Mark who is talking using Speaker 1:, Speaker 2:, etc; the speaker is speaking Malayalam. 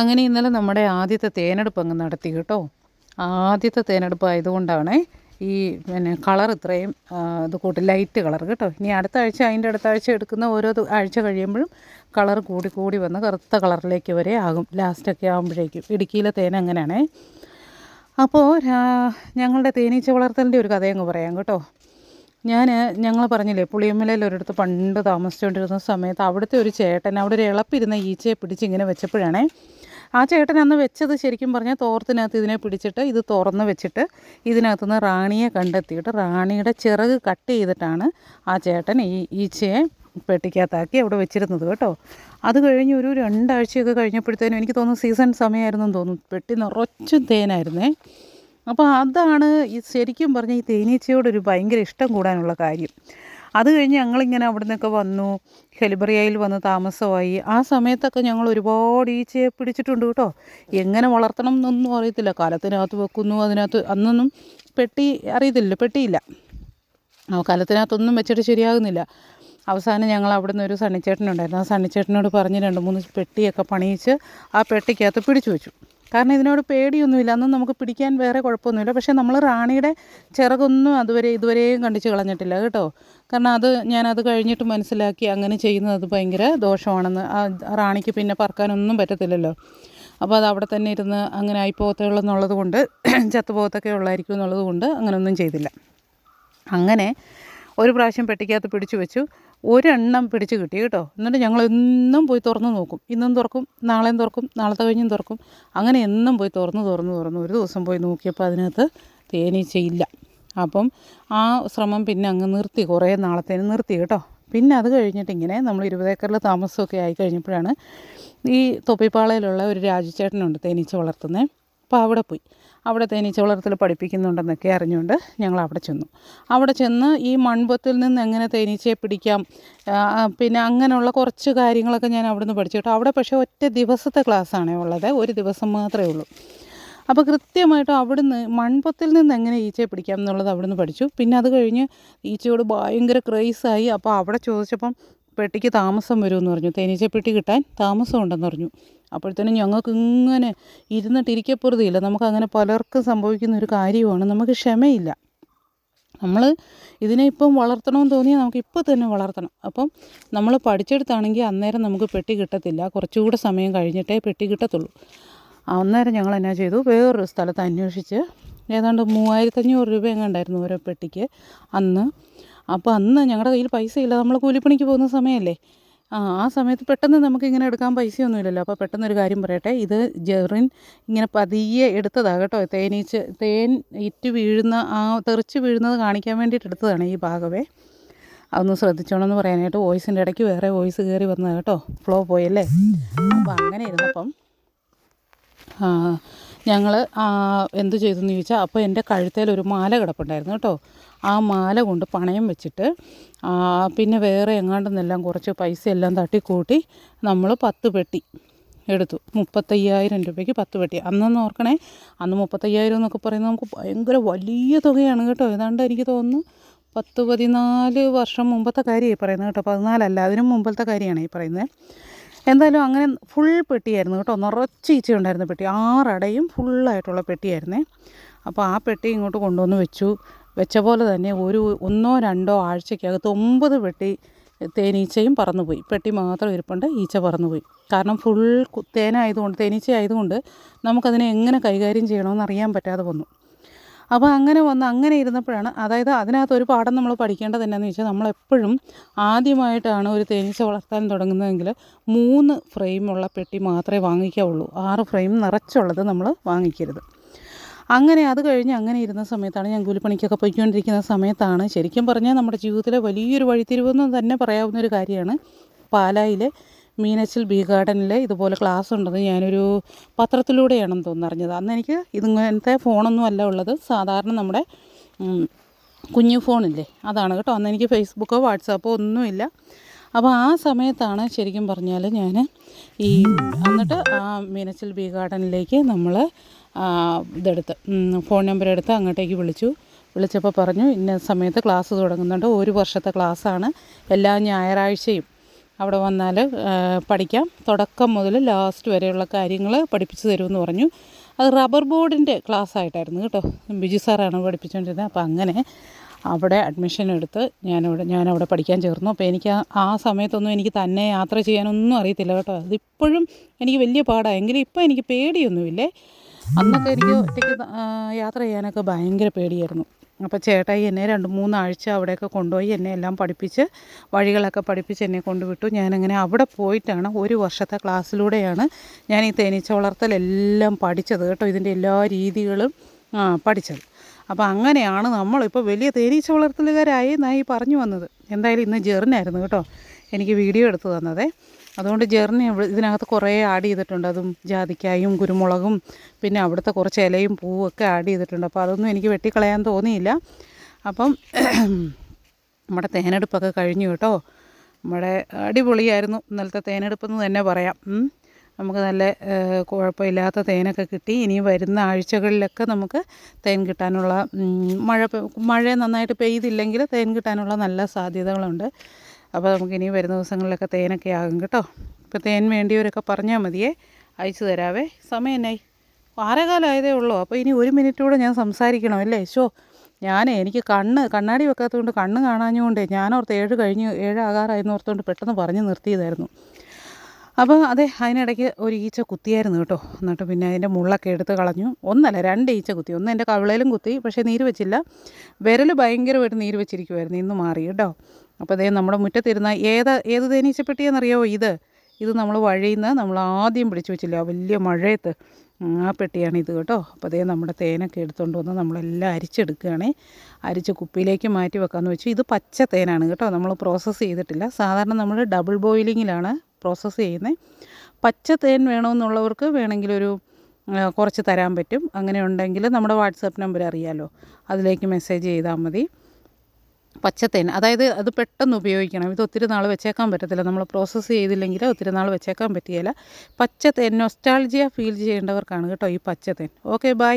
Speaker 1: അങ്ങനെ ഇന്നലെ നമ്മുടെ ആദ്യത്തെ തേനെടുപ്പ് അങ്ങ് നടത്തി കേട്ടോ. ആദ്യത്തെ തേനെടുപ്പ് ആയതുകൊണ്ടാണ് ഈ പിന്നെ കളർ ഇത്രയും ഇത് കൂട്ടി ലൈറ്റ് കളർ കേട്ടോ. ഇനി അടുത്ത ആഴ്ച അതിന്റെ അടുത്ത ആഴ്ച എടുക്കുന്ന ഓരോ ആഴ്ച കഴിയുമ്പോഴും കളർ കൂടി കൂടി വന്ന് കറുത്ത കളറിലേക്ക് വരെ ആകും. ലാസ്റ്റൊക്കെ ആകുമ്പോഴേക്കും ഇടുക്കിയിലെ തേൻ അങ്ങനെയാണേ. അപ്പോൾ ഞങ്ങളുടെ തേനീച്ച വളർത്തലിന്റെ ഒരു കഥയങ്ങ് പറയാം കേട്ടോ. ഞാൻ ഞങ്ങൾ പറഞ്ഞില്ലേ പുളിയമ്മലയിൽ ഒരിടത്ത് പണ്ട് താമസിച്ചുകൊണ്ടിരുന്ന സമയത്ത് അവിടുത്തെ ഒരു ചേട്ടൻ അവിടെ ഒരു ഇളപ്പിരുന്ന ഈച്ചയെ പിടിച്ച് ഇങ്ങനെ വെച്ചപ്പോഴാണേ ആ ചേട്ടൻ അന്ന് വെച്ചത് ശരിക്കും പറഞ്ഞാൽ തോർത്തിനകത്ത് ഇതിനെ പിടിച്ചിട്ട് ഇത് തുറന്ന് വെച്ചിട്ട് ഇതിനകത്തുനിന്ന് റാണിയെ കണ്ടെത്തിയിട്ട് റാണിയുടെ ചിറക് കട്ട് ചെയ്തിട്ടാണ് ആ ചേട്ടൻ ഈ ഈച്ചയെ പെട്ടിക്കകത്താക്കി അവിടെ വെച്ചിരുന്നത് കേട്ടോ. അത് കഴിഞ്ഞ് ഒരു രണ്ടാഴ്ചയൊക്കെ കഴിഞ്ഞപ്പോഴത്തേനും എനിക്ക് തോന്നുന്നു സീസൺ സമയമായിരുന്നു തോന്നുന്നു. പെട്ടി നിറച്ചും തേനായിരുന്നേ. അപ്പോൾ അതാണ് ഈ ശരിക്കും പറഞ്ഞാൽ ഈ തേനീച്ചയോടൊരു ഭയങ്കര ഇഷ്ടം കൂടാനുള്ള കാര്യം. അത് കഴിഞ്ഞ് ഞങ്ങളിങ്ങനെ അവിടെ നിന്നൊക്കെ വന്നു. ഹെലിബറിയയിൽ വന്ന് താമസമായി. ആ സമയത്തൊക്കെ ഞങ്ങൾ ഒരുപാട് ഈച്ചയെ പിടിച്ചിട്ടുണ്ട് കേട്ടോ. എങ്ങനെ വളർത്തണം എന്നൊന്നും അറിയത്തില്ല. കാലത്തിനകത്ത് വെക്കുന്നു അതിനകത്ത് അന്നൊന്നും പെട്ടി അറിയത്തില്ല പെട്ടിയില്ല. കാലത്തിനകത്തൊന്നും വെച്ചിട്ട് ശരിയാകുന്നില്ല. അവസാനം ഞങ്ങൾ അവിടെ നിന്ന് ഒരു സണ്ണിച്ചേട്ടനുണ്ടായിരുന്നു. ആ സണ്ണിച്ചേട്ടനോട് പറഞ്ഞ് രണ്ട് മൂന്ന് പെട്ടിയൊക്കെ പണിയിച്ച് ആ പെട്ടിക്കകത്ത് പിടിച്ചു വെച്ചു. കാരണം ഇതിനോട് പേടിയൊന്നുമില്ല. അന്നും നമുക്ക് പിടിക്കാൻ വേറെ കുഴപ്പമൊന്നുമില്ല. പക്ഷേ നമ്മൾ റാണിയുടെ ചിറകൊന്നും അതുവരെ ഇതുവരെയും കണ്ടിച്ച് കളഞ്ഞിട്ടില്ല കേട്ടോ. കാരണം അത് ഞാനത് കഴിഞ്ഞിട്ട് മനസ്സിലാക്കി അങ്ങനെ ചെയ്യുന്നത് അത് ഭയങ്കര ദോഷമാണെന്ന്. ആ റാണിക്ക് പിന്നെ പറക്കാനൊന്നും പറ്റത്തില്ലല്ലോ. അപ്പോൾ അത് അവിടെ തന്നെ ഇരുന്ന് അങ്ങനെ ആയിപ്പോകത്തുള്ളെന്നുള്ളത് കൊണ്ട് ചത്തുപോകത്തൊക്കെ ഉള്ളായിരിക്കും എന്നുള്ളത് കൊണ്ട് അങ്ങനെയൊന്നും ചെയ്തില്ല. അങ്ങനെ ഒരു പ്രാവശ്യം പെട്ടിക്കകത്ത് പിടിച്ചു വെച്ചു. ഒരെണ്ണം പിടിച്ച് കിട്ടി കേട്ടോ. എന്നിട്ട് ഞങ്ങൾ എന്നും പോയി തുറന്ന് നോക്കും. ഇന്നും തുറക്കും നാളെയും തുറക്കും നാളത്തെ കഴിഞ്ഞും തുറക്കും. അങ്ങനെ എന്നും പോയി തുറന്ന് തുറന്ന് തുറന്ന്. ഒരു ദിവസം പോയി നോക്കിയപ്പോൾ അതിനകത്ത് തേനീച്ചയില്ല. അപ്പം ആ ശ്രമം പിന്നെ അങ്ങ് നിർത്തി. കുറേ നാളത്തേന് നിർത്തി കേട്ടോ. പിന്നെ അത് കഴിഞ്ഞിട്ട് ഇങ്ങനെ നമ്മൾ ഇരുപതേക്കറിൽ താമസമൊക്കെ ആയി കഴിഞ്ഞപ്പോഴാണ് ഈ തൊപ്പിപ്പാളയിലുള്ള ഒരു രാജുചേട്ടനുണ്ട് തേനീച്ച വളർത്തുന്നത് അപ്പോൾ അവിടെ പോയി. അവിടെ തേനീച്ച വളർത്തൽ പഠിപ്പിക്കുന്നുണ്ടെന്നൊക്കെ അറിഞ്ഞുകൊണ്ട് ഞങ്ങൾ അവിടെ ചെന്നു. അവിടെ ചെന്ന് ഈ മൺപൊത്തിൽ നിന്ന് എങ്ങനെ തേനീച്ചയെ പിടിക്കാം പിന്നെ അങ്ങനെയുള്ള കുറച്ച് കാര്യങ്ങളൊക്കെ ഞാൻ അവിടെ നിന്ന് പഠിച്ചു കേട്ടോ. അവിടെ പക്ഷേ ഒറ്റ ദിവസത്തെ ക്ലാസ്സാണ് ഉള്ളത് ഒരു ദിവസം മാത്രമേ ഉള്ളൂ. അപ്പോൾ കൃത്യമായിട്ട് അവിടുന്ന് മൺപൊത്തിൽ നിന്ന് എങ്ങനെ ഈച്ചയെ പിടിക്കാം എന്നുള്ളത് അവിടുന്ന് പഠിച്ചു. പിന്നെ അത് കഴിഞ്ഞ് ഈച്ചയോട് ഭയങ്കര ക്രേസായി. അപ്പോൾ അവിടെ ചോദിച്ചപ്പം പെട്ടിക്ക് താമസം വരുമെന്ന് പറഞ്ഞു. തേനീച്ചപ്പെട്ടി കിട്ടാൻ താമസം ഉണ്ടെന്ന് പറഞ്ഞു. അപ്പോഴത്തേനും ഞങ്ങൾക്ക് ഇങ്ങനെ ഇരുന്നിട്ട് നമുക്ക് അങ്ങനെ പലർക്കും സംഭവിക്കുന്ന ഒരു കാര്യമാണ് നമുക്ക് ക്ഷമയില്ല. നമ്മൾ ഇതിനെ ഇപ്പം വളർത്തണമെന്ന് തോന്നിയാൽ നമുക്ക് ഇപ്പോൾ തന്നെ വളർത്തണം. അപ്പം നമ്മൾ പഠിച്ചെടുത്താണെങ്കിൽ അന്നേരം നമുക്ക് പെട്ടി കിട്ടത്തില്ല. കുറച്ചുകൂടെ സമയം കഴിഞ്ഞിട്ടേ പെട്ടി കിട്ടത്തുള്ളൂ. അന്നേരം ഞങ്ങൾ എന്നാ ചെയ്തു? വേറൊരു സ്ഥലത്ത് അന്വേഷിച്ച് ഏതാണ്ട് മൂവായിരത്തഞ്ഞൂറ് രൂപ എങ്ങാണ്ടായിരുന്നു ഓരോ പെട്ടിക്ക്. അന്ന് അപ്പോൾ അന്ന് ഞങ്ങളുടെ കയ്യിൽ പൈസ ഇല്ല നമ്മൾ കൂലിപ്പണിക്ക് പോകുന്ന സമയമല്ലേ ആ ആ സമയത്ത് പെട്ടെന്ന് നമുക്ക് ഇങ്ങനെ എടുക്കാൻ പൈസയൊന്നുമില്ലല്ലോ. അപ്പോൾ പെട്ടെന്നൊരു കാര്യം പറയട്ടെ. ഇത് ജെറിൻ ഇങ്ങനെ പതിയെ എടുത്തതാണ് കേട്ടോ തേനീച്ച് തേൻ ഇറ്റ് വീഴുന്ന ആ തെറിച്ച് വീഴുന്നത് കാണിക്കാൻ വേണ്ടിയിട്ട് എടുത്തതാണ് ഈ ഭാഗമേ അതൊന്ന് ശ്രദ്ധിച്ചോണമെന്ന് പറയാനായിട്ട് വോയിസിന്റെ ഇടയ്ക്ക് വേറെ വോയിസ് കയറി വന്നത് കേട്ടോ. ഫ്ലോ പോയല്ലേ? അപ്പോൾ അങ്ങനെ ഇരുന്നപ്പം ഞങ്ങൾ എന്ത് ചെയ്തു എന്ന് ചോദിച്ചാൽ അപ്പോൾ എന്റെ കഴുത്തേൽ ഒരു മാല കിടപ്പുണ്ടായിരുന്നു കേട്ടോ. ആ മാല കൊണ്ട് പണയം വെച്ചിട്ട് പിന്നെ വേറെ എങ്ങാണ്ടെന്നെല്ലാം കുറച്ച് പൈസ എല്ലാം തട്ടിക്കൂട്ടി നമ്മൾ പത്ത് പെട്ടി എടുത്തു. മുപ്പത്തയ്യായിരം രൂപയ്ക്ക് പത്ത് പെട്ടി. അന്നൊന്ന് ഓർക്കണേ അന്ന് മുപ്പത്തയ്യായിരം എന്നൊക്കെ പറയുന്നത് നമുക്ക് ഭയങ്കര വലിയ തുകയാണ് കേട്ടോ. ഏതാണ്ട് എനിക്ക് തോന്നുന്നു പത്ത് പതിനാല് വർഷം മുമ്പത്തെ കാര്യമായി പറയുന്നത് കേട്ടോ. പതിനാലല്ല അതിനും മുമ്പത്തെ കാര്യമാണ് ഈ പറയുന്നത്. എന്തായാലും അങ്ങനെ ഫുൾ പെട്ടിയായിരുന്നു കേട്ടോ. നിറച്ച് ഈച്ചയുണ്ടായിരുന്ന പെട്ടി. ആറടയും ഫുള്ളായിട്ടുള്ള പെട്ടിയായിരുന്നേ. അപ്പോൾ ആ പെട്ടി ഇങ്ങോട്ട് കൊണ്ടുവന്ന് വെച്ചു. വെച്ച പോലെ തന്നെ ഒരു ഒന്നോ രണ്ടോ ആഴ്ചയ്ക്കകത്ത് ഒമ്പത് പെട്ടി തേനീച്ചയും പറന്നുപോയി. പെട്ടി മാത്രം ഇരിപ്പുണ്ട് ഈച്ച പറന്നുപോയി. കാരണം ഫുൾ തേനായതുകൊണ്ട് തേനീച്ച ആയതുകൊണ്ട് നമുക്കതിനെ എങ്ങനെ കൈകാര്യം ചെയ്യണമെന്ന് അറിയാൻ പറ്റാതെ വന്നു. അപ്പോൾ അങ്ങനെ വന്ന് അങ്ങനെ ഇരുന്നപ്പോഴാണ് അതായത് അതിനകത്ത് ഒരു പാഠം നമ്മൾ പഠിക്കേണ്ടത് എന്നാന്ന് വെച്ചാൽ നമ്മളെപ്പോഴും ആദ്യമായിട്ടാണ് ഒരു തേനീച്ച വളർത്താൻ തുടങ്ങുന്നതെങ്കിൽ മൂന്ന് ഫ്രെയിമുള്ള പെട്ടി മാത്രമേ വാങ്ങിക്കാവുള്ളൂ. ആറ് ഫ്രെയിം നിറച്ചുള്ളത് നമ്മൾ വാങ്ങിക്കരുത്. അങ്ങനെ അത് കഴിഞ്ഞ് അങ്ങനെ ഇരുന്ന സമയത്താണ് ഞാൻ കൂലിപ്പണിക്കൊക്കെ പോയിക്കൊണ്ടിരിക്കുന്ന സമയത്താണ് ശരിക്കും പറഞ്ഞാൽ നമ്മുടെ ജീവിതത്തിലെ വലിയൊരു വഴിത്തിരിവെന്ന് തന്നെ പറയാവുന്ന ഒരു കാര്യമാണ് പാലായിലെ മീനച്ചിൽ ബീ ഗാർഡനിൽ ഇതുപോലെ ക്ലാസ് ഉണ്ടെന്ന് ഞാനൊരു പത്രത്തിലൂടെയാണെന്ന് തോന്നുന്നു അറിഞ്ഞത് അന്ന് എനിക്ക് ഇതിങ്ങനത്തെ ഫോണൊന്നും അല്ല ഉള്ളത്. സാധാരണ നമ്മുടെ കുഞ്ഞു ഫോണില്ലേ? അതാണ് കേട്ടോ. അന്ന് എനിക്ക് ഫേസ്ബുക്കോ വാട്സാപ്പോ ഒന്നുമില്ല. അപ്പോൾ ആ സമയത്താണ് ശരിക്കും പറഞ്ഞാൽ ഞാൻ ഈ എന്നിട്ട് ആ മീനച്ചിൽ ബീ ഗാർഡനിലേക്ക് നമ്മൾ ഇതെടുത്ത് ഫോൺ നമ്പർ എടുത്ത് അങ്ങോട്ടേക്ക് വിളിച്ചു. വിളിച്ചപ്പോൾ പറഞ്ഞു ഇന്ന സമയത്ത് ക്ലാസ് തുടങ്ങുന്നുണ്ട്. ഒരു വർഷത്തെ ക്ലാസ്സാണ്. എല്ലാ ഞായറാഴ്ചയും അവിടെ വന്നാൽ പഠിക്കാം. തുടക്കം മുതൽ ലാസ്റ്റ് വരെയുള്ള കാര്യങ്ങൾ പഠിപ്പിച്ചു തരുമെന്ന് പറഞ്ഞു. അത് റബ്ബർ ബോർഡിന്റെ ക്ലാസ് ആയിട്ടായിരുന്നു കേട്ടോ. ബിജു സാറാണ് പഠിപ്പിച്ചുകൊണ്ടിരുന്നത് അപ്പോൾ അങ്ങനെ അവിടെ അഡ്മിഷൻ എടുത്ത് ഞാനവിടെ ഞാനവിടെ പഠിക്കാൻ ചേർന്നു. അപ്പോൾ എനിക്ക് ആ- സമയത്തൊന്നും എനിക്ക് തന്നെ യാത്ര ചെയ്യാനൊന്നും അറിയത്തില്ല കേട്ടോ. അതിപ്പോഴും എനിക്ക് വലിയ പാടാണ് എങ്കിലും ഇപ്പോൾ എനിക്ക് പേടിയൊന്നുമില്ലേ? അന്നൊക്കെ എനിക്ക് ഒറ്റയ്ക്ക് യാത്ര ചെയ്യാനൊക്കെ ഭയങ്കര പേടിയായിരുന്നു. അപ്പോൾ ചേട്ടായി എന്നെ രണ്ട് മൂന്നാഴ്ച അവിടെയൊക്കെ കൊണ്ടുപോയി എന്നെ എല്ലാം പഠിപ്പിച്ച് വഴികളൊക്കെ പഠിപ്പിച്ച് എന്നെ കൊണ്ടുവിട്ടു. ഞാനങ്ങനെ അവിടെ പോയിട്ടാണ് ഒരു വർഷത്തെ ക്ലാസ്സിലൂടെയാണ് ഞാൻ ഈ തേനീച്ച വളർത്തലെല്ലാം പഠിച്ചത് കേട്ടോ. ഇതിന്റെ എല്ലാ രീതികളും പഠിച്ചത്. അപ്പോൾ അങ്ങനെയാണ് നമ്മളിപ്പോൾ വലിയ തേനീച്ച വളർത്തലുകാരായി എന്നായി പറഞ്ഞു വന്നത്. എന്തായാലും ഇന്ന് ജെറിനായിരുന്നു കേട്ടോ. എനിക്ക് വീഡിയോ എടുത്തു തന്നതേ. അതുകൊണ്ട് ജേർണി ഇതിനകത്ത് കുറേ ആഡ് ചെയ്തിട്ടുണ്ട്. അതും ജാതിക്കായും കുരുമുളകും പിന്നെ അവിടുത്തെ കുറച്ച് ഇലയും പൂവും ഒക്കെ ആഡ് ചെയ്തിട്ടുണ്ട്. അപ്പോൾ അതൊന്നും എനിക്ക് വെട്ടിക്കളയാൻ തോന്നിയില്ല. അപ്പം നമ്മുടെ തേനെടുപ്പൊക്കെ കഴിഞ്ഞു കേട്ടോ. നമ്മുടെ അടിപൊളിയായിരുന്നു. ഇന്നലത്തെ തേനെടുപ്പെന്ന് തന്നെ പറയാം. നമുക്ക് നല്ല കുഴപ്പമില്ലാത്ത തേനൊക്കെ കിട്ടി. ഇനി വരുന്ന ആഴ്ചകളിലൊക്കെ നമുക്ക് തേൻ കിട്ടാനുള്ള മഴ മഴ നന്നായിട്ട് പെയ്തില്ലെങ്കിൽ തേൻ കിട്ടാനുള്ള നല്ല സാധ്യതകളുണ്ട്. അപ്പോൾ നമുക്ക് ഇനി വരുന്ന ദിവസങ്ങളിലൊക്കെ തേനൊക്കെ ആകും കേട്ടോ. ഇപ്പോൾ തേൻ വേണ്ടിയവരൊക്കെ പറഞ്ഞാൽ മതിയേ. അയച്ചു തരാവേ. സമയം എന്നായി? ആരകാലമായതേ ഉള്ളൂ. അപ്പോൾ ഇനി ഒരു മിനിറ്റ് കൂടെ ഞാൻ സംസാരിക്കണം അല്ലേ? ഷോ ഞാൻ എനിക്ക് കണ്ണ് കണ്ണാടി വെക്കാത്തതുകൊണ്ട് കണ്ണ് കാണാഞ്ഞുകൊണ്ട് ഞാനോർത്ത് ഏഴ് കഴിഞ്ഞ് ഏഴാകാറായെന്ന് ഓർത്തുകൊണ്ട് പെട്ടെന്ന് പറഞ്ഞ് നിർത്തിയതായിരുന്നു. അപ്പോൾ അതെ അതിനിടയ്ക്ക് ഒരു ഈച്ച കുത്തിയായിരുന്നു കേട്ടോ. എന്നിട്ട് പിന്നെ അതിന്റെ മുള്ളൊക്കെ എടുത്ത് കളഞ്ഞു. ഒന്നല്ല രണ്ട് ഈച്ച കുത്തി. ഒന്ന് എന്റെ കവിളയിലും കുത്തി പക്ഷേ നീര് വെച്ചില്ല. വിരൽ ഭയങ്കരമായിട്ട് നീര് വെച്ചിരിക്കുമായിരുന്നു ഇന്ന് മാറി കേട്ടോ. അപ്പോൾ അതേ നമ്മുടെ മുറ്റത്തിരുന്ന ഏത് ഏത് തേനീച്ചപ്പെട്ടിയെന്നറിയാമോ ഇത്? ഇത് നമ്മൾ വഴിയിൽ നിന്ന് നമ്മൾ ആദ്യം പിടിച്ചു വെച്ചില്ല വലിയ മഴയത്ത്. ആ പെട്ടിയാണ് ഇത് കേട്ടോ. അപ്പോൾ അതേ നമ്മുടെ തേനൊക്കെ എടുത്തുകൊണ്ട് വന്ന് നമ്മളെല്ലാം അരിച്ചെടുക്കുകയാണേ. അരിച്ച് കുപ്പിയിലേക്ക് മാറ്റി വെക്കാമെന്ന് വെച്ചു. ഇത് പച്ച തേനാണ് കേട്ടോ. നമ്മൾ പ്രോസസ്സ് ചെയ്തിട്ടില്ല. സാധാരണ നമ്മൾ ഡബിൾ ബോയിലിങ്ങിലാണ് പ്രോസസ്സ് ചെയ്യുന്നത് പച്ച തേൻ വേണമെന്നുള്ളവർക്ക് വേണമെങ്കിൽ ഒരു കുറച്ച് തരാൻ പറ്റും. അങ്ങനെ ഉണ്ടെങ്കിൽ നമ്മുടെ വാട്സാപ്പ് നമ്പർ അറിയാമല്ലോ അതിലേക്ക് മെസ്സേജ് ചെയ്താൽ മതി. പച്ചത്തേൻ അതായത് അത് പെട്ടെന്ന് ഉപയോഗിക്കണം. ഇത് ഒത്തിരി നാൾ വെച്ചേക്കാൻ പറ്റത്തില്ല. നമ്മൾ പ്രോസസ്സ് ചെയ്തില്ലെങ്കിൽ ഒത്തിരി നാൾ വെച്ചേക്കാൻ പറ്റുകയില്ല. പച്ചത്തേൻ നൊസ്റ്റാൾജിയ ഫീൽ ചെയ്യേണ്ടവർക്കാണ് കേട്ടോ ഈ പച്ചത്തേൻ ഓക്കെ ബൈ